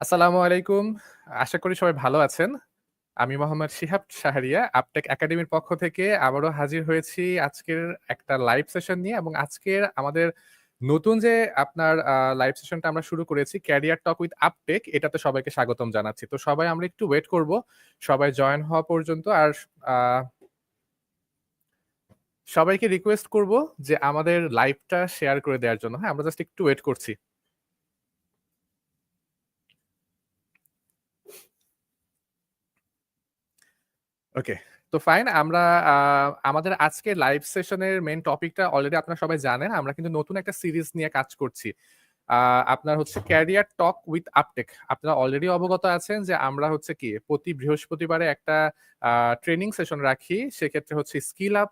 আসসালামু আলাইকুম। আশা করি সবাই ভালো আছেন। আমি মোহাম্মদ শিহাব শাহরিয়া, আপটেক একাডেমির পক্ষ থেকে আবারও হাজির হয়েছি আজকের একটা লাইভ সেশন নিয়ে এবং আজকের আমাদের নতুন যে আপনার লাইভ সেশনটা আমরা শুরু করেছি ক্যারিয়ার টক উইথ আপটেক এটাতে সবাইকে স্বাগতম জানাচ্ছি। তো সবাই আমরা একটু ওয়েট করব। সবাই জয়েন হওয়া পর্যন্ত আর সবাইকে রিকোয়েস্ট করব যে আমাদের লাইভটা শেয়ার করে দেওয়ার জন্য। হ্যাঁ? আমরা জাস্ট একটু ওয়েট করছি। ওকে। তো ফাইন, আমরা আমাদের আজকে লাইভ সেশনের মেন টপিকটা অলরেডি আপনারা সবাই জানেন। আমরা কিন্তু নতুন একটা সিরিজ নিয়ে কাজ করছি। আপনার হচ্ছে ক্যারিয়ার টক উইথ আপটেক। আপনারা অলরেডি অবগত আছেন যে আমরা হচ্ছে কি, প্রতি বৃহস্পতিবারে একটা ট্রেনিং সেশন রাখি। সেক্ষেত্রে হচ্ছে স্কিল আপ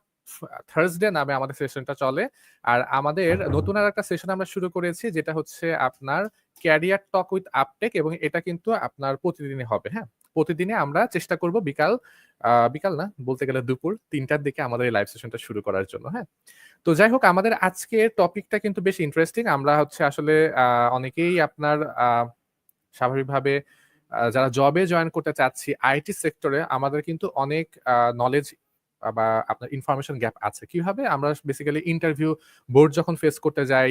থার্সডে নামে আমাদের সেশনটা চলে। আর আমাদের নতুন আর একটা সেশন আমরা শুরু করেছি, যেটা হচ্ছে আপনার ক্যারিয়ার টক উইথ আপটেক এবং এটা কিন্তু আপনার প্রতিদিনই হবে। হ্যাঁ? প্রতিদিনে আমরা চেষ্টা করব বিকাল বিকাল না, বলতে গেলে দুপুর তিনটার দিকে আমাদের এই লাইভ সেশনটা শুরু করার জন্য। হ্যাঁ? তো যাই হোক, আমাদের আজকের টপিকটা কিন্তু বেশ ইন্টারেস্টিং। আমরা হচ্ছে আসলে অনেকেই আপনার স্বাভাবিকভাবে যারা জবে জয়েন করতে চাচ্ছি আইটি সেক্টরে আমাদের কিন্তু অনেক নলেজ বা আপনার ইনফরমেশন গ্যাপ আছে। কীভাবে? আমরা বেসিক্যালি ইন্টারভিউ বোর্ড যখন ফেস করতে যাই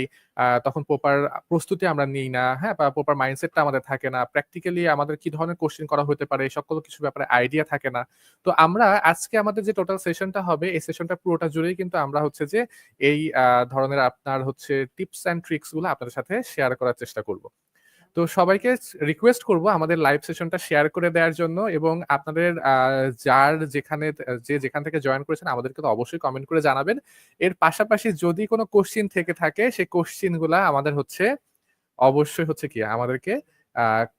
তখন প্রপার প্রস্তুতি আমরা নিই না। হ্যাঁ? বা প্রপার মাইন্ডসেটটা আমাদের থাকে না। প্র্যাকটিক্যালি আমাদের কি ধরনের কোয়েশ্চেন করা হতে পারে, সকল কিছুর ব্যাপারে আইডিয়া থাকে না। তো আমরা আজকে আমাদের যে টোটাল সেশনটা হবে, এই সেশনটা পুরোটা জুড়েই কিন্তু আমরা হচ্ছে যে এই ধরনের আপনার হচ্ছে টিপস অ্যান্ড ট্রিকসগুলো আপনাদের সাথে শেয়ার করার চেষ্টা করব। তো সবাইকে রিকোয়েস্ট করব আমাদের লাইভ সেশনটা শেয়ার করে দেওয়ার জন্য এবং আপনাদের যার যেখানে, যে যেখান থেকে জয়েন করেছেন আমাদেরকে তো অবশ্যই কমেন্ট করে জানাবেন। এর পাশাপাশি যদি কোনো কোয়েশ্চেন থেকে থাকে, সেই কোয়েশ্চেনগুলা আমাদের হচ্ছে, অবশ্যই হচ্ছে কি, আমাদেরকে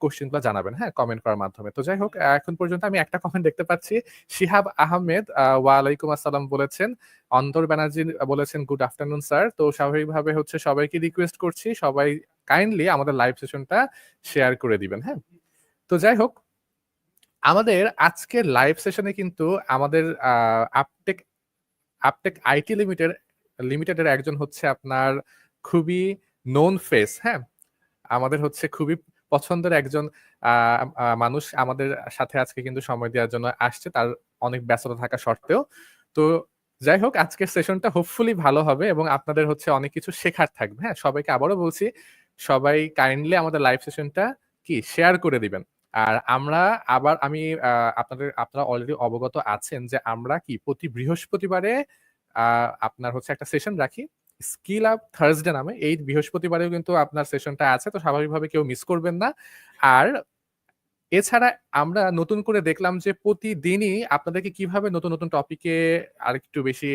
কোয়েশ্চেন জানাবেন। হ্যাঁ? কমেন্ট করার মাধ্যমে। তো যাই হোক, এখন পর্যন্ত আমি একটা কমেন্ট দেখতে পাচ্ছি। শিহাব আহমেদ ওয়ালাইকুম আসসালাম বলেছেন। অন্তর ব্যানার্জি বলেছেন গুড আফটারনুন স্যার। তো স্বাভাবিকভাবে হচ্ছে সবাইকে রিকোয়েস্ট করছি, সবাই কাইন্ডলি আমাদের লাইভ সেশনটা শেয়ার করে দিবেন। হ্যাঁ? তো যাই হোক আমাদের আজকের লাইভ সেশনে কিন্তু আমাদের আপটেক আপটেক আইটি লিমিটেড লিমিটেডের একজন হচ্ছে আপনার খুবই নোন ফেস। হ্যাঁ? আমাদের হচ্ছে খুবই পছন্দের একজন মানুষ আমাদের সাথে আজকে কিন্তু সময় দেওয়ার জন্য আসছে। তার অনেক ব্যস্ততা থাকা সত্ত্বেও। তো যাই হোক আজকের সেশনটা হোপফুলি ভালো হবে এবং আপনাদের হচ্ছে অনেক কিছু শেখার থাকবে। হ্যাঁ? সবাইকে আবারও বলছি সবাই কাইন্ডলি আমাদের লাইভ সেশনটা কি শেয়ার করে দিবেন। আর আমরা আবার আমি আপনাদের, আপনারা অলরেডি অবগত আছেন যে আমরা কি প্রতি বৃহস্পতিবারে আপনার হচ্ছে একটা সেশন রাখি। স্কিল আপ থার্সডে নামে। এই বৃহস্পতিবারেও কিন্তু আপনার সেশনটা আছে। তো স্বাভাবিকভাবে কেউ মিস করবেন না। আর এছাড়া আমরা নতুন করে দেখলাম যে প্রতিদিনই আপনাদেরকে কীভাবে নতুন, নতুন টপিকে আরেকটু বেশি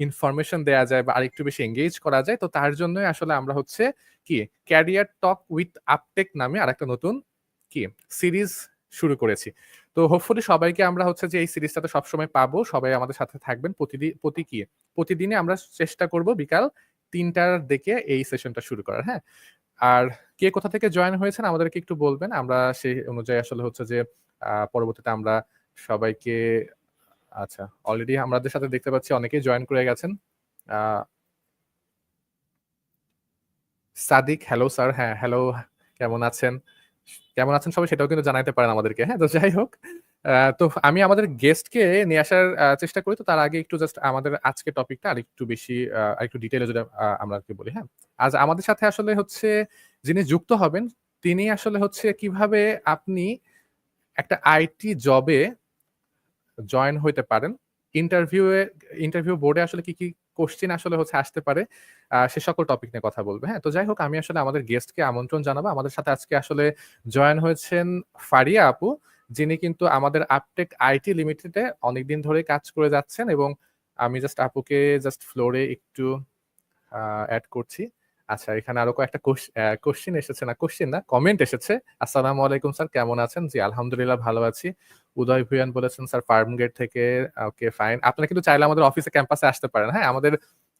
ইনফরমেশন দেওয়া যায় বা আরেকটু বেশি এঙ্গেজ করা যায়। তো তার জন্যই আসলে আমরা হচ্ছে কি ক্যারিয়ার টক উইথ আপটেক নামে আরেকটা নতুন কি সিরিজ শুরু করেছি। তো হোপফুলি সবাইকে আমরা হচ্ছে যে এই সিরিজটা তো সবসময় পাবো। সবাই আমাদের সাথে থাকবেন। প্রতিদিন প্রতি কি প্রতিদিনই আমরা চেষ্টা করব বিকাল তিনটার দিকে এই সেশনটা শুরু করার। হ্যাঁ? আর কে কোথা থেকে জয়েন হয়েছেন আমাদেরকে একটু বলবেন। আমরা সেই অনুযায়ী আসলে হচ্ছে যে পরবর্তীতে আমরা সবাইকে আচ্ছা অলরেডি আমাদের সাথে দেখতে পাচ্ছি অনেকেই জয়েন করে গেছেন। Sadiq hello sir. হ্যাঁ, হ্যালো কেমন আছেন? কেমন আছেন সবাই সেটাও কিন্তু জানাইতে পারেন আমাদেরকে। হ্যাঁ? তো যাই হোক তো আমি আমাদের গেস্টকে নিয়ে আসার চেষ্টা করি। তো তার আগে একটু জাস্ট আমাদের আজকের টপিকটা আরেকটু বেশি আরেকটু ডিটেইলে যদি আমরা আরকি বলি। হ্যাঁ? আজ আমাদের সাথে আসলে হচ্ছে যিনি যুক্ত হবেন তিনি আসলে হচ্ছে কীভাবে আপনি একটা আইটি জবে জয়েন হইতে পারেন। ইন্টারভিউ এ ইন্টারভিউ বোর্ডে আসলে কি, কি কোয়েশ্চেন আসলে হচ্ছে আসতে পারে সে সকল টপিক নিয়ে কথা বলবে। হ্যাঁ? তো যাই হোক আমি আসলে আমাদের গেস্টকে আমন্ত্রণ জানাব। আমাদের সাথে আজকে আসলে জয়েন হয়েছেন ফারিয়া আপু। যিনি কিন্তু আমাদের আপটেক আইটি লিমিটেডে অনেকদিন ধরেই কাজ করে যাচ্ছেন এবং আমি জাস্ট আপুকে জাস্ট ফ্লোরে একটু এড করছি। আচ্ছা এখানে আরও কয়েকটা কোশ অ্যা এসেছে না কোয়েশ্চেন না কমেন্ট এসেছে। আসসালামু আলাইকুম স্যার, কেমন আছেন? জি, আলহামদুলিল্লাহ ভালো আছি। উদয় ভুঁইয়ান বলেছেন, স্যার ফার্ম গেট থেকে, ওকে ফাইন। আপনারা কিন্তু চাইলে আমাদের অফিসে ক্যাম্পাসে আসতে পারেন। হ্যাঁ? আমাদের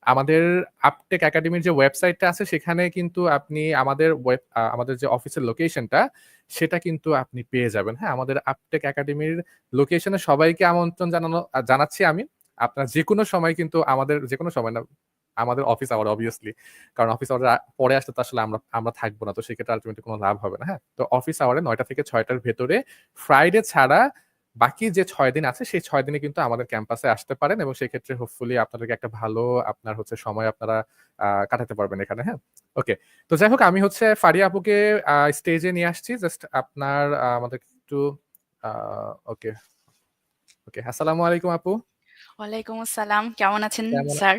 আমাদের আপটেক একাডেমির যে ওয়েবসাইটটা আছে, সেখানে কিন্তু আপনি আমাদের ওয়েব আমাদের যে অফিসের লোকেশনটা সেটা কিন্তু আপনি পেয়ে যাবেন। হ্যাঁ? আমাদের আপটেক একাডেমির লোকেশনে সবাইকে আমন্ত্রণ জানানো জানাচ্ছি আমি। আপনার যে কোনো সময় কিন্তু আমাদের যে কোনো সময় না, আমাদের অফিস আওয়ার অবভিয়াসলি। কারণ অফিস আওয়ার পরে আসলে তো আসলে আমরা আমরা থাকব না। তো সেক্ষেত্রে আল্টিমেটলি কোনো লাভ হবে না। হ্যাঁ? তো অফিস আওয়ারে নয়টা থেকে ছয়টার ভেতরে ফ্রাইডে ছাড়া বাকি যে ৬ দিন আছে সেই ৬ দিনে কিন্তু আমাদের ক্যাম্পাসে আসতে পারেন এবং সেক্ষেত্রে হোপফুলি আপনাদেরকে একটা ভালো আপনার হচ্ছে সময় আপনারা কাটাতে পারবেন এখানে। হ্যাঁ? ওকে। তো যাই হোক আমি হচ্ছে ফারিয়া আপুকে স্টেজে নিয়ে আসছি। জাস্ট আপনার আ আমাদেরকে একটু ওকে। ওকে। আসসালামু আলাইকুম আপু। ওয়ালাইকুম আসসালাম। কেমন আছেন স্যার?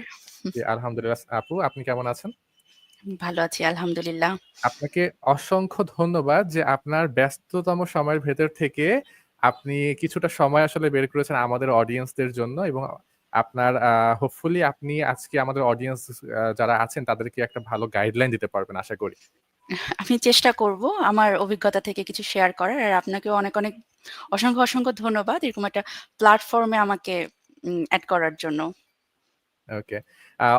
আলহামদুলিল্লাহ আপু আপনি কেমন আছেন? ভালো আছি আলহামদুলিল্লাহ। আপনাকে অসংখ্য ধন্যবাদ যে আপনার ব্যস্ততম সময়ের ভেতর থেকে আপনি কিছুটা সময় আসলে বের করেছেন আমাদের অডিয়েন্সদের জন্য এবং আপনার হোপফুলি আপনি আজকে আমাদের অডিয়েন্স যারা আছেন তাদেরকে একটা ভালো গাইডলাইন দিতে পারবেন আশা করি। আমি চেষ্টা করব আমার অভিজ্ঞতা থেকে কিছু শেয়ার করার। আর আপনাকে অনেক, অনেক অসংখ্য, অসংখ্য ধন্যবাদ এরকম একটা প্ল্যাটফর্মে আমাকে অ্যাড করার জন্য। ওকে।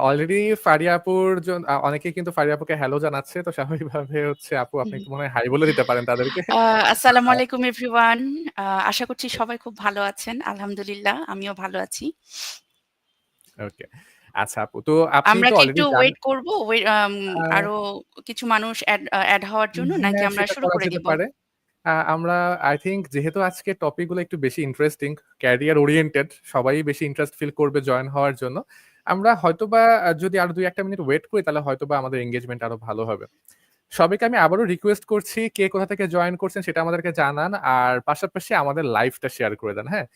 অলরেডি ফারিয়া আপুর জন আ অনেকেই কিন্তু ফারিয়া আপুকে হ্যালো জানাচ্ছে। তো স্বাভাবিকভাবে হচ্ছে আপু আপনি একটু মনে হয় হাই বলে দিতে পারেন তাদেরকে। আসসালামু আলাইকুম এভরিওয়ান। আশা করছি সবাই খুব ভালো আছেন। আলহামদুলিল্লাহ আমিও ভালো আছি। ওকে। আচ্ছা আপু। তো আপনি আমরা কি একটু ওয়েট করব? আরও কিছু মানুষ এড হওয়ার জন্য নাকি হ্যাঁ, আমরা শুরু করে দিব? আমরা আই থিংক যেহেতু আজকে টপিকগুলো একটু বেশি ইন্টারেস্টিং, ক্যারিয়ার ওরিয়েন্টেড সবাই বেশি ইন্টারেস্ট ফিল করবে জয়েন হওয়ার জন্য। আমরা হয়তোবা যদি আরও দুই একটা মিনিট ওয়েট করি তাহলে হয়তোবা আমাদের এঙ্গেজমেন্ট আরও ভালো হবে। সবাইকে আমি আবারও রিকোয়েস্ট করছি কে কোথা থেকে জয়েন করছেন সেটা আমাদেরকে জানান। আর পাশাপাশি আমাদের লাইভটা শেয়ার করে দেন। হ্যাঁ?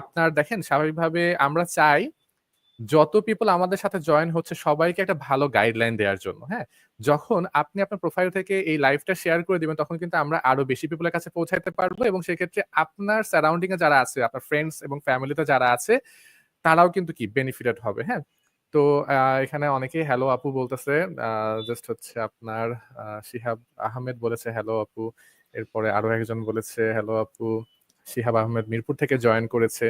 আপনার দেখেন স্বাভাবিকভাবে আমরা চাই যত পিপল আমাদের সাথে জয়েন হচ্ছে সবাইকে একটা ভালো গাইডলাইন দেওয়ার জন্য। হ্যাঁ? যখন আপনি আপনার প্রোফাইল থেকে এই লাইভটা শেয়ার করে দিবেন তখন কিন্তু আমরা আরও বেশি পিপলের কাছে পৌঁছাইতে পারব এবং সেক্ষেত্রে আপনার সারাউন্ডিং এ যারা আছে, আপনার ফ্রেন্ডস এবং ফ্যামিলিতে যারা আছে তারাও কিন্তু কি বেনিফিটেড হবে। হ্যাঁ? তো এখানে অনেকেই হ্যালো আপু বলতেছে। জাস্ট হচ্ছে আপনার শিহাব আহমেদ বলেছে হ্যালো আপু। এরপরে আরও একজন বলেছে হ্যালো আপু। শিহাব আহমেদ মিরপুর থেকে জয়েন করেছে।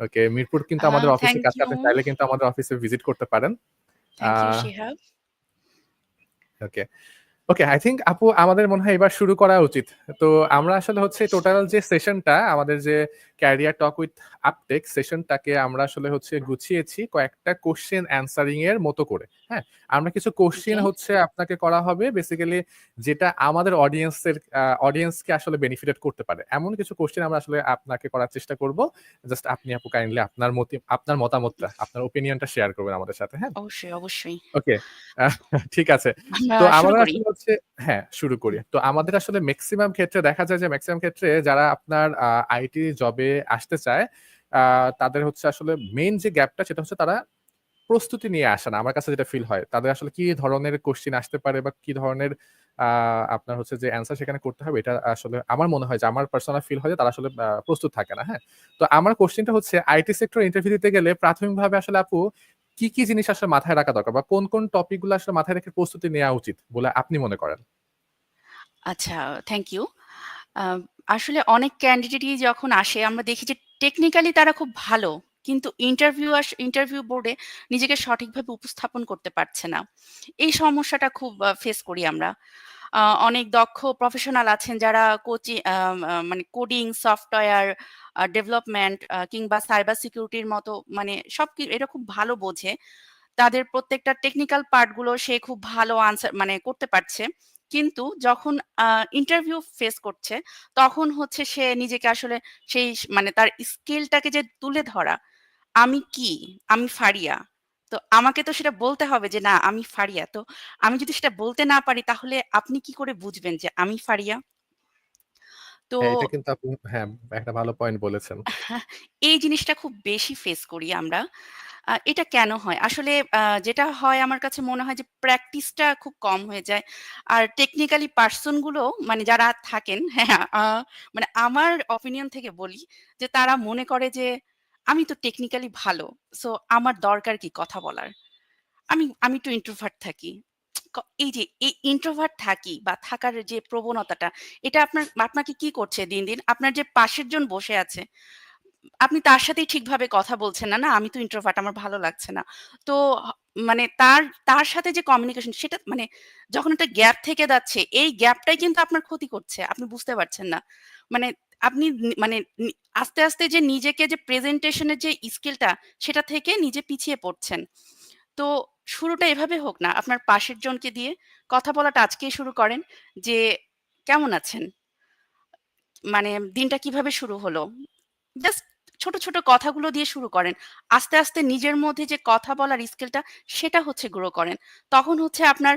ওকে, মিরপুর কিন্তু আমাদের অফিসে। ইউ। আপনি চাইলে কিন্তু আমাদের অফিসে ভিজিট করতে পারেন। ওকে। ওকে, আই থিংক আপু আমাদের মনে হয় এবার শুরু করা উচিত। তো আমরা আসলে হচ্ছে টোটাল যে সেশনটা আমাদের যে ক্যারিয়ার টক উইথ আপটেক সেশনটাকে আমরা আসলে হচ্ছে গুছিয়েছি কয়েকটা কোশ্চেন অ্যানসারিং এর মতো করে। হ্যাঁ? আমরা কিছু কোশ্চেন হচ্ছে আপনাকে করা হবে বেসিক্যালি যেটা আমাদের অডিয়েন্সের অডিয়েন্সকে আসলে বেনিফিটেড করতে পারে। এমন কিছু কোয়েশ্চেন আমরা আসলে আপনাকে করার চেষ্টা করব। জাস্ট আপনি আপু কাইন্ডলি আপনার মতি আপনার মতামতটা, আপনার ওপিনিয়নটা শেয়ার করবেন আমাদের সাথে। হ্যাঁ? অবশ্যই, অবশ্যই। ওকে। ঠিক আছে। তো শুরু আমাদের আসলে হচ্ছে হ্যাঁ, শুরু করি। তো আমাদের আসলে ম্যাক্সিমাম ক্ষেত্রে দেখা যায় যে ম্যাক্সিমাম ক্ষেত্রে যারা আপনার আইটি জবে আসতে চায় তাদের হচ্ছে আসলে মেইন যে গ্যাপটা সেটা হচ্ছে তারা প্রস্তুতি নিয়ে আসে না। আমার কাছে যেটা ফিল হয়। তাদের আসলে কি ধরনের কোয়েশ্চেন আসতে পারে বা কি ধরনের আপনার হচ্ছে যে অ্যান্সার সেখানে করতে হবে এটা আসলে আমার মনে হয় যে আমার পার্সোনাল ফিল হয় যে তারা আসলে প্রস্তুত থাকে না। হ্যাঁ? তো আমার কোয়েশ্চেনটা হচ্ছে আইটি সেক্টর ইন্টারভিউ দিতে গেলে প্রাথমিকভাবে আসলে আপু কি, কি জিনিস আসলে মাথায় রাখা দরকার বা কোন, কোন টপিকগুলো আসলে মাথায় রেখে প্রস্তুতি নেওয়া উচিত বলে আপনি মনে করেন? আচ্ছা, থ্যাংক ইউ। আসলে অনেক ক্যান্ডিডেটই যখন আসে আমরা দেখি যে টেকনিক্যালি তারা খুব ভালো। কিন্তু ইন্টারভিউ আস ইন্টারভিউ বোর্ডে নিজেকে সঠিকভাবে উপস্থাপন করতে পারছে না। এই সমস্যাটা খুব ফেস করি আমরা। অনেক দক্ষ প্রফেশনাল আছেন যারা কোচি মানে কোডিং, সফটওয়্যার ডেভেলপমেন্ট কিংবা সাইবার সিকিউরিটির মতো মানে সব এটা খুব ভালো বোঝে। তাদের প্রত্যেকটা টেকনিক্যাল পার্টগুলো সে খুব ভালো আনসার মানে করতে পারছে। কিন্তু যখন ইন্টারভিউ ফেস করছে, তখন হচ্ছে সে নিজেকে আসলে সেই মানে তার স্কিলটাকে যে তুলে ধরা, আমি কি? আমি ফারিয়া। তো আমাকে তো সেটা বলতে হবে যে, "না, আমি ফারিয়া।" তো আমি যদি সেটা বলতে না পারি তাহলে আপনি কি করে বুঝবেন যে আমি ফারিয়া? তো হ্যাঁ, এটা কিন্তু আপনি হ্যাঁ, একটা ভালো পয়েন্ট বলেছেন। এই জিনিসটা খুব বেশি ফেস করি আমরা। আ এটা কেন হয়? আসলে আ যেটা হয় আমার কাছে মনে হয় যে প্র্যাকটিসটা খুব কম হয়ে যায়। আর টেকনিক্যালি পারসনগুলো মানে যারা থাকেন হ্যাঁ, আ মানে আমার অপিনিয়ন থেকে বলি যে তারা মনে করে যে আমি তো টেকনিক্যালি ভালো। সো আমার দরকার কি কথা বলার? আমি আমি একটু ইন্ট্রোভার্ট থাকি। এই যে ইন্ট্রোভার্ট থাকি বা থাকার যে প্রবণতাটা এটা আপনার আপনাকে কি করছে দিন, দিন? আপনার যে পাশের জন বসে আছে আপনি তার সাথেই ঠিকভাবে কথা বলছেন না, না আমি তো ইন্ট্রোভার্ট আমার ভালো লাগছে না। তো মানে তার তার সাথে যে কমিউনিকেশন সেটা মানে যখন একটা গ্যাপ থেকে যাচ্ছে, এই গ্যাপটাই কিন্তু আপনার ক্ষতি করছে। আপনি বুঝতে পারছেন না। মানে আপনি মানে আস্তে, আস্তে যে নিজেকে যে প্রেজেন্টেশন এর যে স্কিলটা সেটা থেকে নিজে পিছিয়ে পড়ছেন। তো শুরুটা এভাবে হোক না, আপনার পাশের জনকে দিয়ে কথা বলাটা আজকেই শুরু করেন যে, "কেমন আছেন?" মানে দিনটা কীভাবে শুরু হলো? জাস্ট ছোট, ছোট কথাগুলো দিয়ে শুরু করেন। আস্তে, আস্তে নিজের মধ্যে যে কথা বলার স্কিলটা সেটা হচ্ছে গ্রো করেন। তখন হচ্ছে আপনার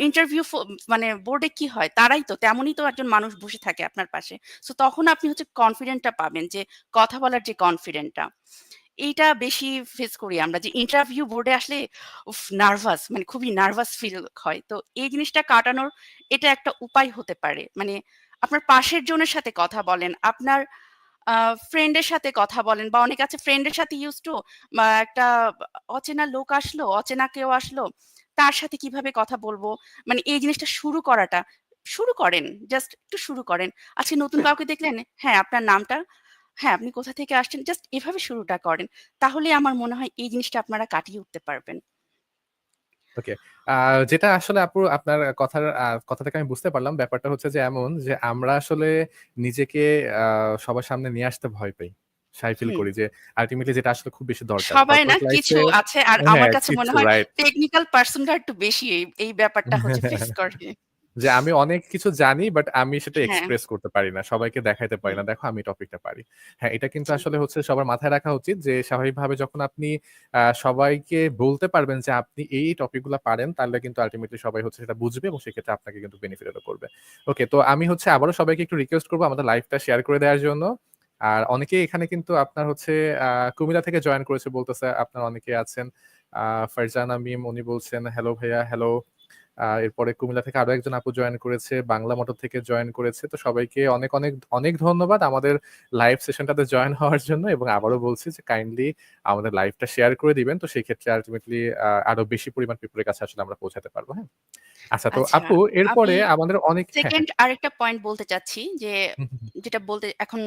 ইন্টারভিউ মানে বোর্ডে কি হয়? তারাই তো তেমনই তো একজন মানুষ বসে থাকে আপনার পাশে। সো তখন আপনি হচ্ছে কনফিডেন্টটা পাবেন যে কথা বলার যে কনফিডেন্টটা। এইটা বেশি ফেস করি আমরা যে ইন্টারভিউ বোর্ডে আসলে উফ নার্ভাস মানে খুবই নার্ভাস ফিল হয়। তো এই জিনিসটা কাটানোর এটা একটা উপায় হতে পারে। মানে আপনার পাশের জনের সাথে কথা বলেন। আপনার ফ্রেন্ডের সাথে কথা বলেন বা অনেক আছে ফ্রেন্ডের সাথে ইউজ বা একটা অচেনা লোক আসলো, অচেনা কেউ আসলো, তার সাথে কীভাবে কথা বলব? মানে এই জিনিসটা শুরু করাটা, শুরু করেন। জাস্ট একটু শুরু করেন। আজকে নতুন কাউকে দেখলেন, হ্যাঁ, আপনার নামটা? হ্যাঁ, আপনি কোথা থেকে আসছেন? জাস্ট এভাবে শুরুটা করেন। তাহলে আমার মনে হয় এই জিনিসটা আপনারা কাটিয়ে উঠতে পারবেন। ওকে। যেটা আসলে আপু আপনার কথার কথা থেকে আমি বুঝতে পারলাম ব্যাপারটা হচ্ছে যে এমন যে আমরা আসলে নিজেকে সবার সামনে নিয়ে আসতে ভয় পাই। শাই ফিল। করি যে আল্টিমেটলি যেটা আসলে খুব বেশি দরকার। সবাই না, কিছু আছে। আর আমার হ্যাঁ, কাছে মনে হয়। টেকনিক্যাল পারসনরা একটু বেশি এই, এই ব্যাপারটা হচ্ছে ফেস করে। যে আমি অনেক কিছু জানি বাট আমি সেটা হ্যাঁ। এক্সপ্রেস করতে পারি না। সবাইকে দেখাইতে পারি না। দেখো আমি টপিকটা পারি। হ্যাঁ, এটা কিন্তু আসলে হচ্ছে সবার মাথায় রাখা উচিত যে স্বাভাবিকভাবে যখন আপনি সবাইকে বলতে পারবেন যে আপনি এই, এই টপিকগুলা পারেন তাহলে কিন্তু আল্টিমেটলি সবাই হচ্ছে সেটা বুঝবে এবং সেক্ষেত্রে আপনাকে কিন্তু বেনিফিটেড ও করবে। ওকে, তো আমি হচ্ছে আবারও সবাইকে একটু রিকোয়েস্ট করব আমাদের লাইভটা শেয়ার করে দেওয়ার জন্য। আর অনেকেই এখানে কিন্তু আপনার হচ্ছে কুমিল্লা থেকে জয়েন করেছে বলতেছে আপনার অনেকে আছেন। আ ফারজানা মিম উনি বলছেন, "হ্যালো ভাইয়া, হ্যালো।" এরপরে কুমিল্লা থেকে আরও একজন আপু জয়েন করেছে, বাংলা মোটর থেকে জয়েন করেছে। তো সবাইকে অনেক, অনেক, অনেক ধন্যবাদ আমাদের লাইভ সেশনটাতে জয়েন হওয়ার জন্য এবং আবারও বলছি যে কাইন্ডলি আমাদের লাইভটা শেয়ার করে দিবেন। তো সেই ক্ষেত্রে আলটিমেটলি আরও বেশি পরিমাণ পিপুলের কাছে আসলে আমরা পৌঁছাতে পারব। হ্যাঁ? আচ্ছা তো আচ্ছা, আপু এরপরে আমি আমাদের অনেক হ্যাঁ, হ্যাঁ। সেকেন্ড আরেকটা পয়েন্ট বলতে চাচ্ছি যে। যেটা বলতে এখন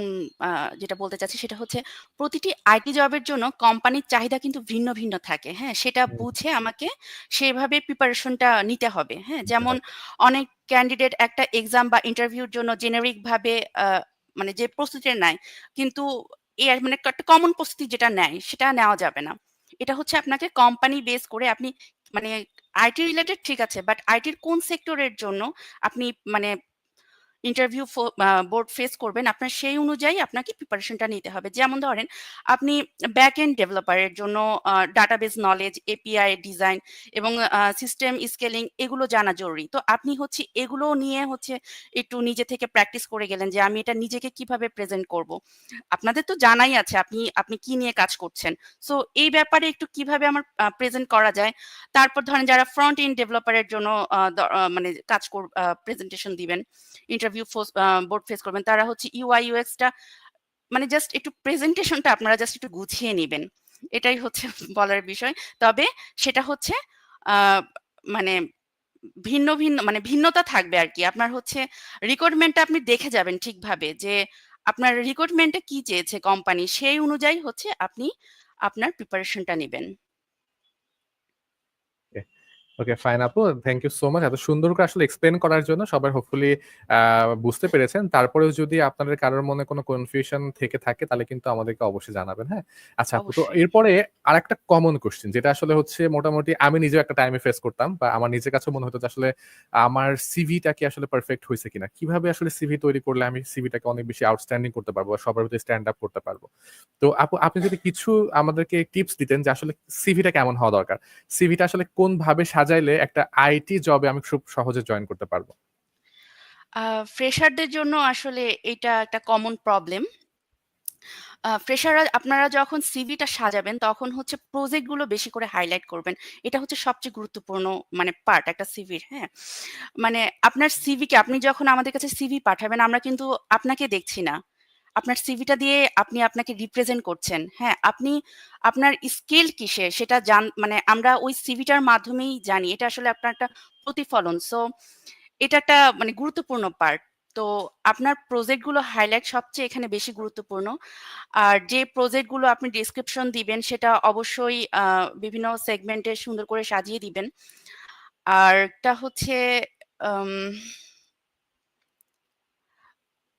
যেটা বলতে চাচ্ছি সেটা হচ্ছে প্রতিটি আইটি জবের জন্য কোম্পানির চাহিদা কিন্তু ভিন্ন, ভিন্ন থাকে। হ্যাঁ? সেটা হুম। বুঝে আমাকে সেভাবে প্রিপারেশনটা নিতে হবে। হ্যাঁ? নিতে যেমন হবে। অনেক ক্যান্ডিডেট একটা এক্সাম বা ইন্টারভিউর জন্য জেনেরিক ভাবে মানে যে প্রস্তুতিটা নেয় কিন্তু এ আর মানে একটা কমন প্রস্তুতি যেটা নেয় সেটা নেওয়া যাবে না। এটা হচ্ছে আপনাকে কোম্পানি বেস করে আপনি মানে আইটি রিলেটেড ঠিক আছে। বাট আইটির কোন সেক্টরের জন্য আপনি মানে ইন্টারভিউ বোর্ড ফেস করবেন, আপনার সেই অনুযায়ী আপনাকে প্রিপারেশনটা নিতে হবে। যেমন ধরেন আপনি ব্যাক এন্ড ডেভেলপারের জন্য ডাটাবেস নলেজ, এপিআই ডিজাইন এবং সিস্টেম স্কেলিং এগুলো জানা জরুরি। তো আপনি হচ্ছে এগুলো নিয়ে হচ্ছে একটু নিজে থেকে প্র্যাকটিস করে গেলেন যে আমি এটা নিজেকে কীভাবে প্রেজেন্ট করব। আপনাদের তো জানাই আছে আপনি, আপনি কি নিয়ে কাজ করছেন। সো এই ব্যাপারে একটু কীভাবে আমার প্রেজেন্ট করা যায়। তারপর ধরেন যারা ফ্রন্ট এন্ড ডেভেলপারের জন্য মানে কাজ প্রেজেন্টেশন দিবেন। ইন্টারভিউ ফোস বোর্ড ফেস করবেন। তারা হচ্ছে UI UX টা মানে জাস্ট একটু প্রেজেন্টেশনটা আপনারা জাস্ট একটু গুছিয়ে নিবেন। এটাই হচ্ছে বলার বিষয়। তবে সেটা হচ্ছে মানে ভিন্ন, ভিন্ন মানে ভিন্নতা থাকবে আর কি আপনার হচ্ছে রিক্রুটমেন্টটা আপনি দেখে যাবেন ঠিকভাবে যে আপনার রিক্রুটমেন্ট কি চেয়েছে কোম্পানি সেই অনুযায়ী হচ্ছে আপনি আপনার প্রিপারেশনটা নিবেন। ওকে, ফাইন আপু। Thank you so much. এত সুন্দর করে আসলে এক্সপ্লেইন করার জন্য সবাই হোপফুলি বুঝতে পেরেছেন। তারপরেও যদি আপনাদের কারোর মনে কোনো কনফিউশন থেকে থাকে তাহলে কিন্তু আমাদেরকে অবশ্যই জানাবেন। হ্যাঁ? আচ্ছা আপু তো। এরপরে আরেকটা কমন কোয়েশ্চেন যেটা আসলে হচ্ছে মোটামুটি আমি নিজেও একটা টাইমে ফেস করতাম বা আমার নিজের কাছেও মনে হতো যে আসলে আমার সিভিটা কি আসলে পারফেক্ট হয়েছে কিনা? কীভাবে আসলে সিভি তৈরি করলে আমি সিভিটাকে অনেক বেশি আউটস্ট্যান্ডিং করতে পারব বা সবার ভিতরে স্ট্যান্ড আপ করতে পারব। তো আপু আপনি যদি কিছু আমাদেরকে টিপস দিতেন যে আসলে সিভিটা কেমন হওয়া দরকার? সিভিটা আসলে কোনভাবে সাজাইলে একটা আইটি জবে আমি খুব সহজে জয়েন করতে পারব? ফ্রেশারদের জন্য আসলে এটা একটা কমন প্রবলেম। ফ্রেশাররা আপনারা যখন সিভিটা সাজাবেন তখন হচ্ছে প্রজেক্টগুলো বেশি করে হাইলাইট করবেন। এটা হচ্ছে সবচেয়ে গুরুত্বপূর্ণ মানে পার্ট একটা সিভির, হ্যাঁ? মানে আপনার সিভিকে আপনি যখন আমাদের কাছে সিভি পাঠাবেন আমরা কিন্তু আপনাকে দেখছি না। আপনার সিভিটা দিয়ে আপনি আপনাকে রিপ্রেজেন্ট করছেন, হ্যাঁ? আপনি আপনার স্কিল কিসে সেটা জান মানে আমরা ওই সিভিটার মাধ্যমেই জানি। এটা আসলে আপনার একটা প্রতিফলন। সো এটা একটা মানে গুরুত্বপূর্ণ পার্ট। তো আপনার প্রজেক্টগুলো হাইলাইট সবচেয়ে এখানে বেশি গুরুত্বপূর্ণ। আর যে প্রজেক্টগুলো আপনি ডেসক্রিপশন দিবেন সেটা অবশ্যই বিভিন্ন সেগমেন্টে সুন্দর করে সাজিয়ে দিবেন। আরেকটা হচ্ছে আম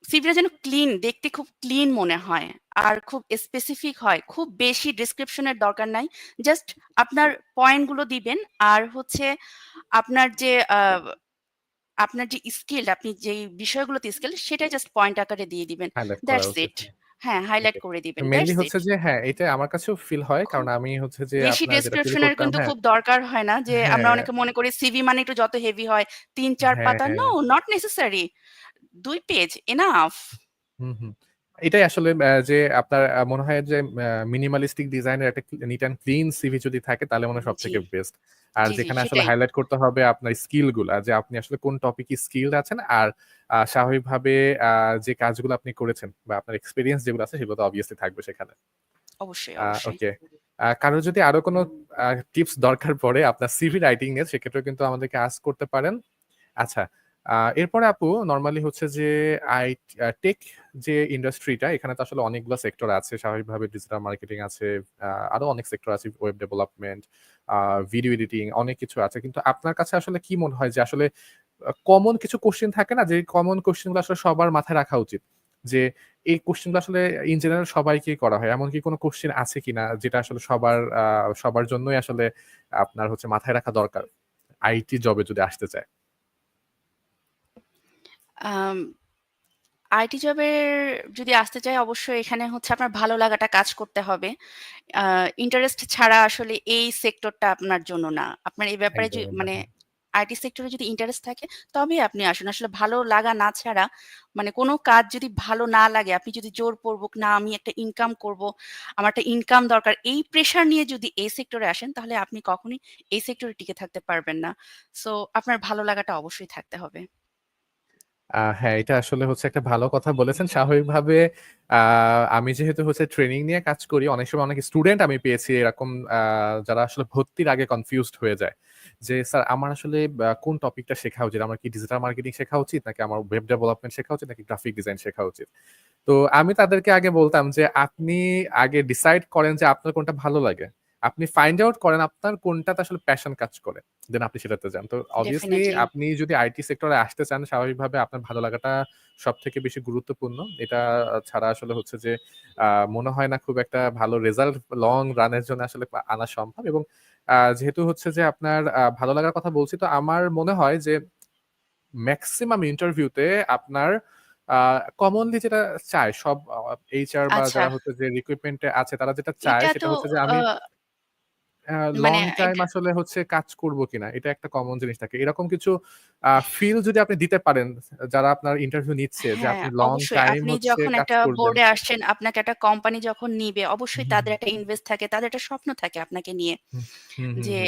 সিভিটা যেন ক্লিন দেখতে খুব ক্লিন মনে হয়। আর খুব স্পেসিফিক হয়। খুব বেশি ডেসক্রিপশন এর দরকার নাই। জাস্ট আপনার পয়েন্টগুলো দিবেন। আর হচ্ছে আপনার যে আপনার যে স্কিল আপনি যে বিষয়গুলোতে স্কিল সেটাই জাস্ট পয়েন্ট আকারে দিয়ে দিবেন। That's it. হ্যাঁ, হাইলাইট করে দিবেন। মেইনলি হচ্ছে যে হ্যাঁ, এটা আমার কাছেও ফিল হয়। কারণ আমি হচ্ছে যে বেশি আপনার যেটা ফিল ডেসক্রিপশন এর কিন্তু। খুব দরকার হয় না যে আমরা হ্যাঁ। অনেকে মনে করি সিভি মানে একটু যত হেভি হয় ৩-৪ হ্যাঁ, পাতা। No. Not necessary ২ page enough. এটাই আসলে যে আপনার মনে হয় যে মিনিমালিস্টিক ডিজাইন এর একটা নিট অ্যান্ড ক্লিন সিভি যদি থাকে তাহলে মনে হয় সবথেকে বেস্ট। আর যেখানে আসলে হাইলাইট করতে হবে আপনার স্কিলগুলা যে আপনি আসলে কোন টপিকে স্কিল আছেন আর স্বাভাবিকভাবে যে কাজগুলো আপনি করেছেন বা আপনার এক্সপিরিয়েন্স যেগুলো আছে সেগুলো তো obviously থাকবে সেখানে। অবশ্যই, ওকে। কারও যদি আরও কোনো টিপস দরকার পড়ে আপনার সিভি রাইটিং এর সেক্ষেত্রে কিন্তু আমাদেরকে আস্ক করতে পারেন। আচ্ছা। এরপরে আপু নর্মালি হচ্ছে যে আই টেক যে ইন্ডাস্ট্রিটা এখানে তো আসলে অনেকগুলা সেক্টর আছে। স্বাভাবিকভাবে ডিজিটাল মার্কেটিং আছে, আরও অনেক সেক্টর আছে, ওয়েব ডেভেলপমেন্ট, ভিডিও এডিটিং অনেক কিছু আছে। কিন্তু আপনার কাছে আসলে কি মনে হয় যে আসলে কমন কিছু কোয়েশ্চেন থাকে না যে কমন কোয়েশ্চেনগুলো আসলে সবার মাথায় রাখা উচিত। যে এই কোয়েশ্চেনগুলো আসলে ইন জেনারেল সবাইকেই করা হয়। এমনকি কোনো কোয়েশ্চেন আছে কিনা যেটা আসলে সবার সবার জন্যই আসলে আপনার হচ্ছে মাথায় রাখা দরকার? আইটি জবে যদি আসতে চায়? আম আইটি জবের যদি আসতে চাই অবশ্যই এখানে হচ্ছে আপনার ভালো লাগাটা কাজ করতে হবে। আ ইন্টারেস্ট ছাড়া আসলে এই সেক্টরটা আপনার জন্য না। আপনার এই ব্যাপারে যে মানে। আইটি সেক্টরে যদি ইন্টারেস্ট থাকে তবেই আপনি আসুন। আসলে ভালো লাগা না ছাড়া মানে কোন কাজ যদি ভালো না লাগে আপনি যদি জোর জোরপূর্বক না আমি একটা ইনকাম করব, আমার একটা ইনকাম দরকার এই প্রেশার নিয়ে যদি এই সেক্টরে আসেন তাহলে আপনি কখনোই এই সেক্টরে টিকে থাকতে পারবেন না। সো আপনার ভালো লাগাটা অবশ্যই থাকতে হবে। হ্যাঁ, এটা আসলে হচ্ছে একটা ভালো কথা বলেছেন। স্বাভাবিকভাবে আমি যেহেতু হচ্ছে ট্রেনিং নিয়ে কাজ করি, অনেক সময় অনেক স্টুডেন্ট আমি পেয়েছি এরকম যারা আসলে ভর্তির আগে কনফিউজড হয়ে যায়। যে স্যার আমার আসলে কোন টপিকটা শেখা উচিত? আমার কি ডিজিটাল মার্কেটিং শেখা উচিত? নাকি আমার ওয়েব ডেভেলপমেন্ট শেখা উচিত? নাকি গ্রাফিক ডিজাইন শেখা উচিত? তো আমি তাদেরকে আগে বলতাম যে আপনি আগে ডিসাইড করেন যে আপনার কোনটা ভালো লাগে। আপনি ফাইন্ড আউট করেন আপনার কোনটাতে আসলে প্যাশন কাজ করে। দেন আপনি সেটাতে যান। তো অবভিয়াসলি আপনি যদি আইটি সেক্টরে আসতে চান স্বাভাবিকভাবে আপনার ভালো লাগাটা সব থেকে বেশি গুরুত্বপূর্ণ। এটা ছাড়া আসলে হচ্ছে যে মনে হয় না খুব একটা ভালো রেজাল্ট লং রান এর জন্য আসলে আনা সম্ভব এবং যেহেতু হচ্ছে যে আপনার ভালো লাগার কথা বলছি তো আমার মনে হয় যে মেক্সিমাম ইন্টারভিউতে আপনার কমনলি যেটা চায় সব এইচআর বা আচ্ছা। যারা হচ্ছে যে রিক্রুটমেন্ট এ আছে তারা যেটা চায় সেটা হচ্ছে যে আমি লং টাইম আসলে হচ্ছে কাজ করব কিনা এটা একটা কমন জিনিস থাকে। এরকম কিছু ফিল যদি আপনি দিতে পারেন যারা আপনার ইন্টারভিউ নিচ্ছে যে হ্যাঁ, আপনি লং টাইম আপনি যখন একটা বোর্ডে আসছেন, আপনাকে একটা কোম্পানি যখন নিবে অবশ্যই তাদের একটা ইনভেস্ট থাকে, তাদের একটা স্বপ্ন থাকে আপনাকে নিয়ে। যে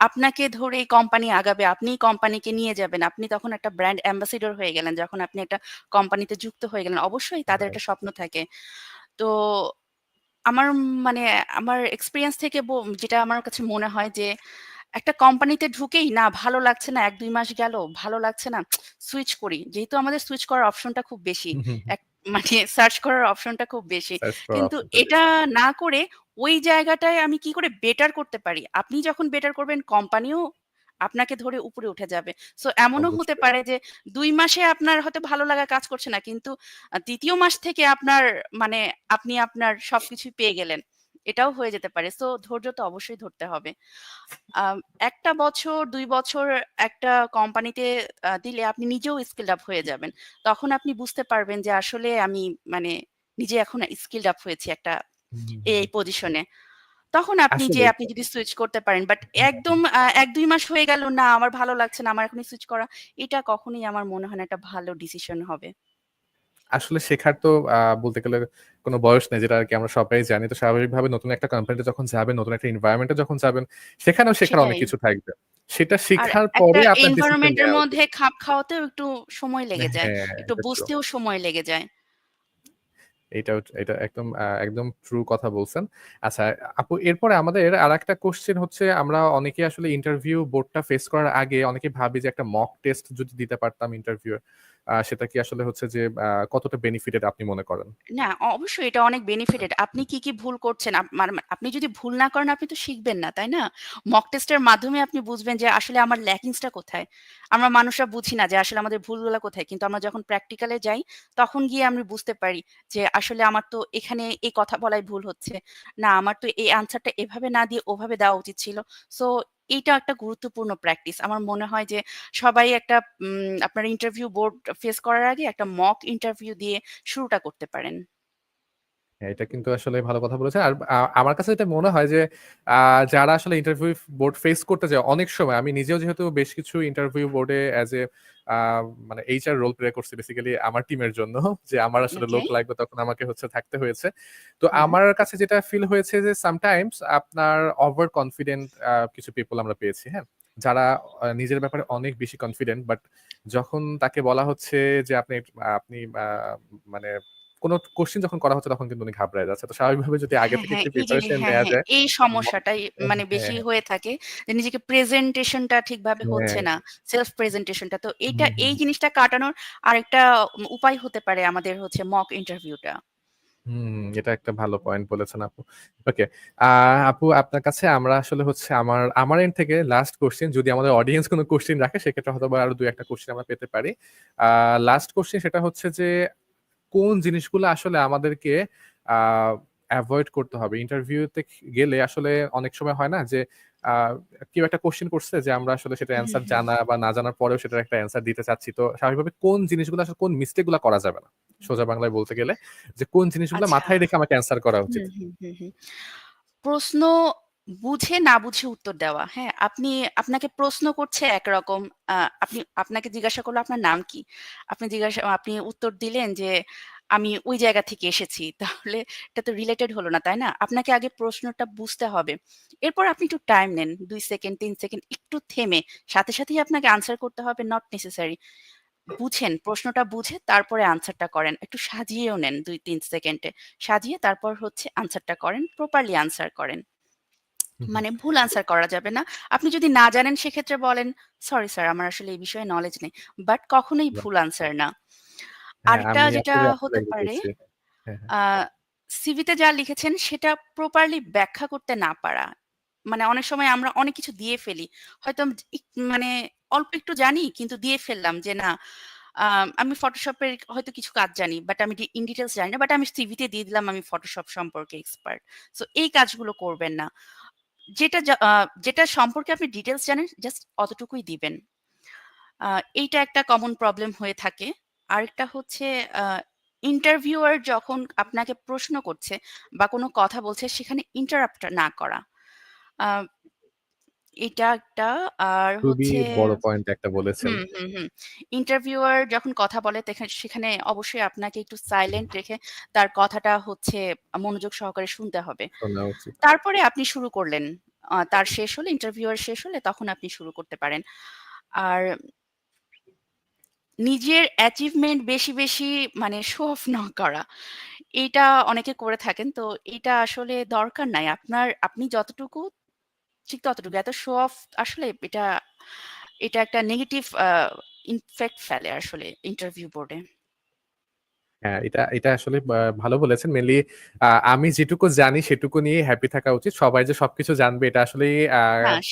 আপনাকে ধরেই কোম্পানি আগাবে, আপনি কোম্পানিকে নিয়ে যাবেন। আপনি তখন একটা ব্র্যান্ড অ্যাম্বাসেডর হয়ে গেলেন। যখন আপনি একটা কোম্পানিতে যুক্ত হয়ে গেলেন। অবশ্যই তাদের একটা স্বপ্ন থাকে। তো আমার মানে আমার এক্সপেরিয়েন্স থেকে ব যেটা আমার কাছে মনে হয় যে একটা কোম্পানিতে ঢুকেই না ভালো লাগছে না ১-২ মাস গেল, ভালো লাগছে না সুইচ করি। যেহেতু আমাদের সুইচ করার অপশনটা খুব বেশি। এক মানে সার্চ করার অপশনটা খুব বেশি। সার্চ করার কিন্তু অপশনটা এটা বেশি। না করে ওই জায়গাটায় আমি কি করে বেটার করতে পারি? আপনি যখন বেটার করবেন কোম্পানিও আপনাকে ধরে উপরে উঠে যাবে। সো এমনও হতে পারে যে দুই মাসে আপনার হয়তো ভালো লাগা কাজ করছে না। কিন্তু তৃতীয় মাস থেকে আপনার মানে আপনি আপনার সবকিছু পেয়ে গেলেন। এটাও হয়ে যেতে পারে। সো ধৈর্য তো অবশ্যই ধরতে হবে। ১ বছর দুই বছর একটা কোম্পানিতে দিলে আপনি নিজেও স্কিল আপ হয়ে যাবেন। তখন আপনি বুঝতে পারবেন যে আসলে আমি মানে নিজে এখন স্কিল আপ হয়েছি একটা এই পজিশনে। তখন আপনি যে আপনি যদি সুইচ করতে পারেন। বাট একদম। আ ১-২ মাস হয়ে গেল না আমার ভালো লাগছে না, আমার এখনই সুইচ করা। এটা কখনোই আমার মনে হয় না একটা ভালো ডিসিশন হবে। আসলে শেখার তো বলতে গেলে কোনো বয়স নেই যেটা আরকি আমরা সবাই জানি। তো স্বাভাবিকভাবে নতুন একটা কোম্পানিতে যখন যাবেন, নতুন একটা এনভায়রনমেন্ট যখন যাবেন, সেখানেও শেখার অনেক কিছু থাকবে। সেটা শেখার পরে আপনার ডিসিশন এনভায়রনমেন্ট এর মধ্যে খাপ খাওয়াতেও একটু সময় লেগে যায়। হ্যাঁ, একটু বুঝতেও সময় লেগে যায়। এইটাও এটা একদম একদম ট্রু কথা বলছেন। আচ্ছা আপু, এরপরে আমাদের আর একটা কোশ্চেন হচ্ছে, আমরা অনেকে আসলে ইন্টারভিউ বোর্ডটা ফেস করার আগে অনেকে ভাবি যে একটা মক টেস্ট যদি দিতে পারতাম ইন্টারভিউ সেটা কি আসলে হচ্ছে যে কতটা বেনিফিটেড আপনি মনে করেন? না, অবশ্যই এটা অনেক বেনিফিটেড। আপনি কি, কি ভুল করছেন? মানে আপনি যদি ভুল না করেন আপনি তো শিখবেন না, তাই না? মক টেস্টের মাধ্যমে আপনি বুঝবেন যে আসলে আমার ল্যাকিংস টা কোথায়। আমরা মানুষরা বুঝি না যে আসলে আমাদের ভুলগুলা কোথায়। কিন্তু আমরা যখন প্র্যাকটিক্যাল যাই তখন গিয়ে আমি বুঝতে পারি যে আসলে আমার তো এখানে এই কথা বলাই ভুল হচ্ছে। না আমার তো এই আনসারটা এভাবে না দিয়ে ওভাবে দেওয়া উচিত ছিল। সো এইটা একটা গুরুত্বপূর্ণ প্র্যাকটিস। আমার মনে হয় যে সবাই একটা আপনার ইন্টারভিউ বোর্ড ফেস করার আগে একটা মক ইন্টারভিউ দিয়ে শুরুটা করতে পারেন। হ্যাঁ, এটা কিন্তু আসলে ভালো কথা বলেছে আর আমার কাছে এটা মনে হয় যে যারা আসলে ইন্টারভিউ বোর্ড ফেস করতে যায় অনেক সময় আমি নিজেও যেহেতু বেশ কিছু ইন্টারভিউ বোর্ডে অ্যাজ এ মানে এইচআর রোল প্লে করছি বেসিক্যালি আমার টিমের জন্য যে আমার আসলে লোক লাগবে তখন আমাকে হচ্ছে থাকতে হয়েছে। তো আমার কাছে যেটা ফিল হয়েছে যে সামটাইমস আপনার ওভার কনফিডেন্ট কিছু পিপল আমরা পেয়েছি, হ্যাঁ? যারা নিজের ব্যাপারে অনেক বেশি কনফিডেন্ট বাট যখন তাকে বলা হচ্ছে যে আপনি আপনি মানে কোন কোয়েশ্চেন যখন করা হচ্ছে তখন কিন্তু উনি ঘাবড়ায় যাচ্ছে। তো স্বাভাবিকভাবে যদি আগে থেকে হ্যাঁ। একটু প্রিপারেশন হ্যাঁ, নেয়া হ্যাঁ। যায় এই সমস্যাটাই মানে বেশি হ্যাঁ। থাকে যে নিজেকে প্রেজেন্টেশন টা ঠিকভাবে হচ্ছে। না। সেলফ প্রেজেন্টেশন টা। তো এইটা এই জিনিসটা কাটানোর আরেকটা উপায় হতে পারে আমাদের হচ্ছে মক ইন্টারভিউ টা। হুম, এটা একটা ভালো পয়েন্ট বলেছেন আপু। ওকে। আপু আপনার কাছে আমরা আসলে হচ্ছে আমার আমার এন্ড থেকে লাস্ট কোয়েশ্চেন যদি আমাদের অডিয়েন্স কোন কোয়েশ্চেন রাখে সেক্ষেত্রে হয়তোবা আরও ২ ১ টা কোয়েশ্চেন আমরা পেতে পারি। লাস্ট কোয়েশ্চেন সেটা হচ্ছে যে কোন জিনিসগুলো আসলে আমাদেরকে আ এভয়েড করতে হবে? ইন্টারভিউতে গেলে আসলে অনেক সময় হয় না যে কেউ একটা কোয়েশ্চেন করছে যে আমরা আসলে সেটা অ্যান্সার জানা বা না জানার পরেও সেটার একটা অ্যান্সার দিতে চাচ্ছি। তো স্বাভাবিকভাবে কোন জিনিসগুলো আসলে কোন মিস্টেকগুলা করা যাবে না? সোজা বাংলায় বলতে গেলে যে কোন জিনিসগুলো আচ্ছা। মাথায় রেখে আমাকে অ্যান্সার করা উচিত? প্রশ্ন বুঝে না বুঝে উত্তর দেওয়া। হ্যাঁ? আপনি আপনাকে প্রশ্ন করছে একরকম, আপনি আপনাকে জিজ্ঞাসা করল আপনার নাম কি? আপনি জিজ্ঞাসা আপনি উত্তর দিলেন যে আমি ওই জায়গা থেকে এসেছি। তাহলে এটা তো রিলেটেড হলো না, তাই না? আপনাকে আগে প্রশ্নটা বুঝতে হবে। এরপর আপনি একটু টাইম নেন। দুই সেকেন্ড তিন সেকেন্ড একটু থেমে সাথে, সাথেই আপনাকে আনসার করতে হবে নট নেসেসারি। বুঝেন, প্রশ্নটা বুঝে তারপরে আনসারটা করেন। একটু সাজিয়েও নেন ২-৩ সেকেন্ডে। সাজিয়ে তারপর হচ্ছে আনসারটা করেন। প্রপারলি আনসার করেন। মানে ভুল আনসার করা যাবে না। আপনি যদি না জানেন সেক্ষেত্রে বলেন, "সরি স্যার আমার আসলে এই বিষয়ে নলেজ নেই।" বাট কখনোই ভুল আনসার না। হ্যাঁ, আরেকটা যেটা হতে পারে করছি। হ্যাঁ, হ্যাঁ। সিভিতে যা লিখেছেন সেটা প্রপারলি ব্যাখ্যা করতে না পারা। মানে অনেক সময় আমরা অনেক কিছু দিয়ে ফেলি। হয়তো মানে অল্প একটু জানি কিন্তু দিয়ে ফেললাম যে না আমি ফটোশপের হয়তো কিছু কাজ জানি। বাট আমি ইন ডিটেইলস জানি না। বাট আমি সিভিতে দিয়ে দিলাম আমি ফটোশপ সম্পর্কে এক্সপার্ট। সো এই কাজগুলো করবেন না। যেটা যেটা সম্পর্কে আপনি ডিটেলস জানেন জাস্ট অতটুকুই দিবেন। এইটা একটা কমন প্রবলেম হয়ে থাকে। আরেকটা হচ্ছে ইন্টারভিউয়ার যখন আপনাকে প্রশ্ন করছে বা কোনো কথা বলছে, সেখানে ইন্টারাপ্ট না করা। এটা একটা আর খুবই হচ্ছে বড় পয়েন্ট একটা বলেছেন। হুম, হুম, হুম। ইন্টারভিউয়ার যখন কথা বলে তেখা সেখানে অবশ্যই আপনাকে একটু সাইলেন্ট রেখে তার কথাটা হচ্ছে মনোযোগ সহকারে শুনতে হবে। শোনা উচিত। তারপরে আপনি শুরু করলেন। আ তার শেষ হলে ইন্টারভিউয়ার শেষ হলে তখন আপনি শুরু করতে পারেন। আর নিজের অ্যাচিভমেন্ট বেশি, বেশি মানে শো অফ না করা। এটা অনেকে করে থাকেন। তো এটা আসলে দরকার নাই। আপনার আপনি যতটুকু ঠিক ততটুকু। এত শো অফ আসলে এটা এটা একটা নেগেটিভ ইনফেক্ট ফেলে আসলে ইন্টারভিউ বোর্ডে। হ্যাঁ, এটা এটা আসলে ভালো বলেছেন। মেনলি আমি যেটুকু জানি সেটুকু নিয়ে হ্যাপি থাকা উচিত। সবাই যে সবকিছু জানবে এটা আসলে আ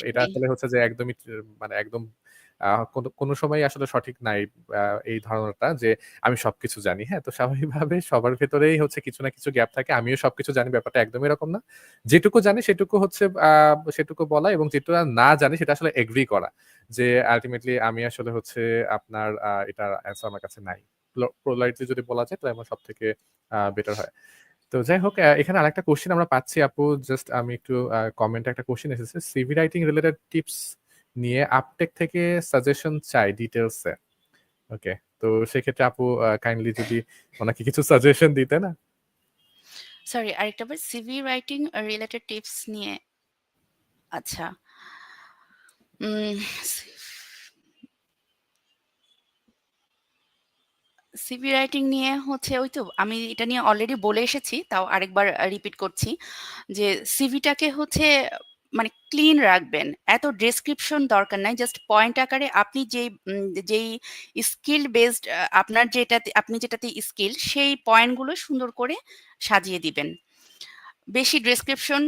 এটা আসলে হচ্ছে যে একদমই মানে একদম কোন সময়ই আসলে সঠিক নাই এই ধারণাটা যে আমি সবকিছু জানি। হ্যাঁ? তো স্বাভাবিকভাবে সবার ভেতরেই হচ্ছে কিছু না কিছু গ্যাপ থাকে। আমিও সবকিছু জানি, ব্যাপারটা একদমই এরকম না। যেটুকু জানি সেটুকু হচ্ছে সেটুকু বলা এবং যেটা না জানি সেটা আসলে এগ্রি করা। যে আলটিমেটলি আমি আসলে হচ্ছে আপনার এটার অ্যান্সার আমার কাছে নাই। প্লো পোলাইটলি যদি বলা যায় তাহলে আমার সব থেকে বেটার হয়। তো যাই হোক এখানে আরেকটা কোয়েশ্চেন আমরা পাচ্ছি আপু জাস্ট আমি একটু কমেন্টে একটা কোয়েশ্চেন এসেছে। সিভি রাইটিং রিলেটেড টিপস নিয়ে আপটেক থেকে সাজেশন চাই ডিটেইলস এ। ওকে। তো সেক্ষেত্রে আপু কাইন্ডলি যদি ওনাকে কিছু সাজেশন দিতে না সরি আরেকটা বার সিভি রাইটিং রিলেটেড টিপস নিয়ে আচ্ছা। সিভি রাইটিং নিয়ে হচ্ছে ওই তো, আমি এটা নিয়ে অলরেডি বলে এসেছি। তাও আরেকবার রিপিট করছি যে সিভিটাকে হচ্ছে মানে ক্লিন রাখবেন। এত ডেসক্রিপশন দরকার নাই। জাস্ট পয়েন্ট আকারে আপনি যেই যেই স্কিল বেসড আপনার যেটাতে, আপনি যেটাতে স্কিল সেই পয়েন্টগুলো সুন্দর করে সাজিয়ে দিবেন। বেশি ডেসক্রিপশন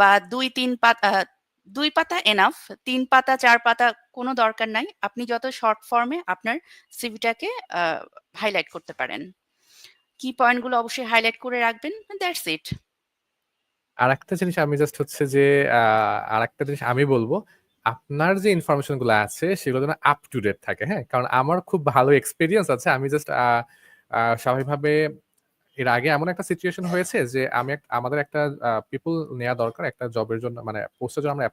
বা দুই, তিন পাতা দুই পাতা এনাফ। তিন পাতা, চার পাতা কোনো দরকার নাই। আপনি যত শর্ট ফর্মে আপনার সিভিটাকে হাইলাইট করতে পারেন। কি পয়েন্টগুলো অবশ্যই হাইলাইট করে রাখবেন। That's it. আরেকটা জিনিস আমি জাস্ট হচ্ছে যে আ আরেকটা জিনিস আমি বলব আপনার যে ইনফরমেশনগুলো আছে সেগুলো যেন আপ টু ডেট থাকে, হ্যাঁ? কারণ আমার খুব ভালো এক্সপিরিয়েন্স আছে। আমি জাস্ট স্বাভাবিকভাবে এর আগে এমন একটা সিচুয়েশন হয়েছে যে আমি আমাদের একটা পিপল নেয়া দরকার একটা জবের জন্য মানে পোস্টের জন্য আমরা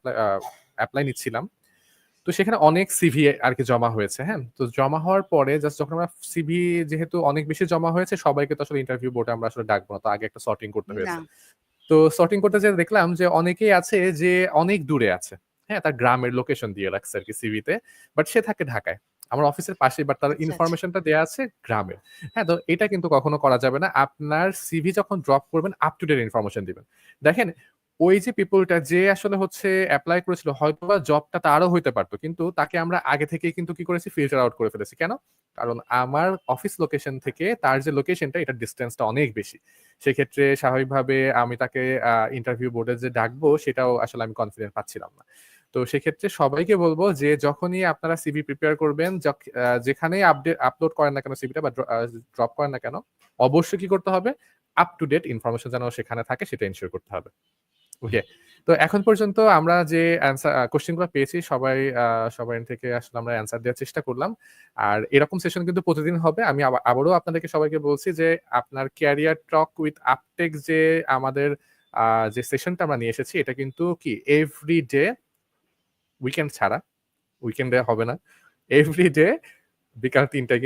অ্যাপ্লাই নিচ্ছিলাম। তো সেখানে অনেক সিভি আর কি জমা হয়েছে, হ্যাঁ? তো জমা হওয়ার পরে জাস্ট যখন আমরা সিভি যেহেতু অনেক বেশি জমা হয়েছে সবাইকে তো আসলে ইন্টারভিউ বোর্ডে আমরা আসলে ডাকবো না। তো আগে একটা সর্টিং করতে। হয়েছে। তো সর্টিং করতে যেয়ে দেখলাম যে অনেকেই আছে যে অনেক দূরে আছে। হ্যাঁ? তার গ্রামের লোকেশন দিয়ে রাখছে আরকি সিভিতে। বাট সে থাকে ঢাকায়। আমার অফিসের পাশেই বাট তার আচ্ছা, আচ্ছা। ইনফরমেশনটা দেয়া আছে গ্রামের। হ্যাঁ? তো এটা কিন্তু কখনো করা যাবে না। আপনার সিভি যখন ড্রপ করবেন আপ টু ডেট ইনফরমেশন দিবেন। দেখেন ওই যে পিপলটা যে আসলে হচ্ছে অ্যাপ্লাই করেছিল হয়তোবা জবটা তারও হইতে পারতো কিন্তু তাকে আমরা আগে থেকেই কিন্তু কি করেছি ফিল্টার আউট করে ফেলেছি। কেন? কারণ আমার অফিস লোকেশন থেকে তার যে লোকেশনটা এটার ডিস্টেন্সটা অনেক বেশি। সেক্ষেত্রে স্বাভাবিকভাবে আমি তাকে ইন্টারভিউ বোর্ডে যে ডাকবো সেটাও আসলে আমি কনফিডেন্ট পাচ্ছিলাম না। তো সেক্ষেত্রে সবাইকে বলব যে যখনই আপনারা সিভি প্রিপেয়ার করবেন যখ আ যেখানেই আপডেট আপলোড করেন না কেন সিভিটা বা ড্র ড্রপ করেন না কেন, অবশ্যই কি করতে হবে? আপ টু ডেট ইনফরমেশন যেন সেখানে থাকে সেটা এনশিওর করতে হবে। ওকে। তো এখন পর্যন্ত আমরা যে অ্যান্সার আ কোয়েশ্চেনগুলো পেয়েছি সবাই আ সবার থেকে আসলে আমরা অ্যান্সার দেওয়ার চেষ্টা করলাম। আর এরকম সেশন কিন্তু প্রতিদিন হবে। আমি আবা আবারও আপনাদেরকে সবাইকে বলছি যে আপনার ক্যারিয়ার টক উইথ আপটেক যে আমাদের যে সেশনটা আমরা নিয়ে এসেছি এটা কিন্তু কি এভরি ডে উইকেন্ড ছাড়া, উইকেন্ডে হবে না। এভরি ডে বিকাল ৩ টায়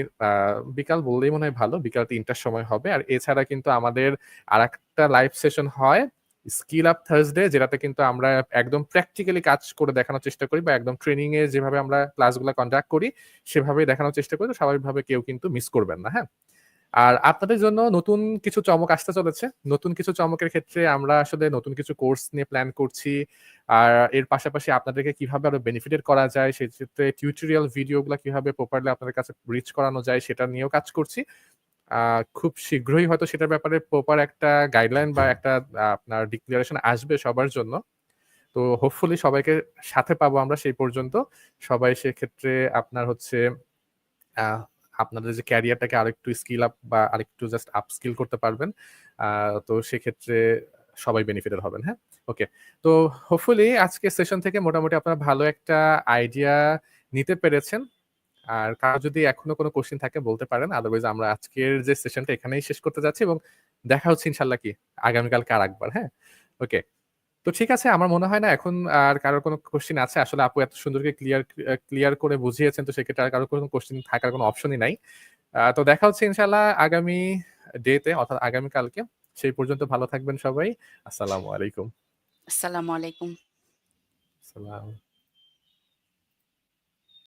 বিকাল বললেই মনে হয় ভালো। বিকাল ৩ টার সময় হবে। আর এছাড়া কিন্তু আমাদের আরেকটা লাইভ সেশন হয় স্কিল আপ থার্সডে যেটাতে কিন্তু আমরা একদম প্র্যাকটিক্যালি কাজ করে দেখানোর চেষ্টা করি বা একদম ট্রেনিং এ যেভাবে আমরা ক্লাসগুলা কন্ডাক্ট করি সেভাবেই দেখানোর চেষ্টা করি। তো স্বাভাবিকভাবে কেউ কিন্তু মিস করবেন না, হ্যাঁ? আর আপনাদের জন্য নতুন কিছু চমক আসতে চলেছে। নতুন কিছু চমকের ক্ষেত্রে আমরা আসলে নতুন কিছু কোর্স নিয়ে প্ল্যান করছি। আর এর পাশাপাশি আপনাদেরকে কীভাবে আরও বেনিফিটেড করা যায় সেক্ষেত্রে টিউটোরিয়াল ভিডিওগুলা কীভাবে প্রপারলি আপনাদের কাছে রিচ করানো যায় সেটা নিয়েও কাজ করছি। খুব শীঘ্রই হয়তো সেটার ব্যাপারে প্রপার একটা গাইডলাইন বা একটা আপনার ডিক্লারেশন আসবে সবার জন্য। তো হোপফুলি সবাইকে সাথে পাবো আমরা সেই পর্যন্ত। সবাই সেক্ষেত্রে আপনার হচ্ছে আপনাদের যে ক্যারিয়ারটাকে আরেকটু স্কিল আপ বা আরেকটু জাস্ট আপ স্কিল করতে পারবেন। তো সেক্ষেত্রে সবাই বেনিফিটেড হবেন, হ্যাঁ? ওকে। তো হোপফুলি আজকের সেশন থেকে মোটামুটি আপনারা ভালো একটা আইডিয়া নিতে পেরেছেন। আর কারও যদি এখনও কোনো কোয়েশ্চেন থাকে বলতে পারেন। আদারওয়াইজ আমরা আজকের যে সেশনটা এখানেই শেষ করতে যাচ্ছি এবং দেখা হচ্ছে ইনশাআল্লাহ কি আগামীকালকে আরেকবার, হ্যাঁ? ওকে। তো ঠিক আছে আমার মনে হয় না এখন আর কারও কোনো কোয়েশ্চেন আছে। আসলে আপু এত সুন্দর করে ক্লিয়ার ক্লিয়ার করে বুঝিয়েছেন তো সেক্ষেত্রে আর কারও কোনো কোয়েশ্চেন থাকার কোনো অপশনই নাই। তো দেখা হচ্ছে ইনশাল্লাহ আগামী ডে তে অর্থাৎ আগামীকালকে। সেই পর্যন্ত ভালো থাকবেন সবাই। আসসালামু আলাইকুম। আসসালামু আলাইকুম। সালাম।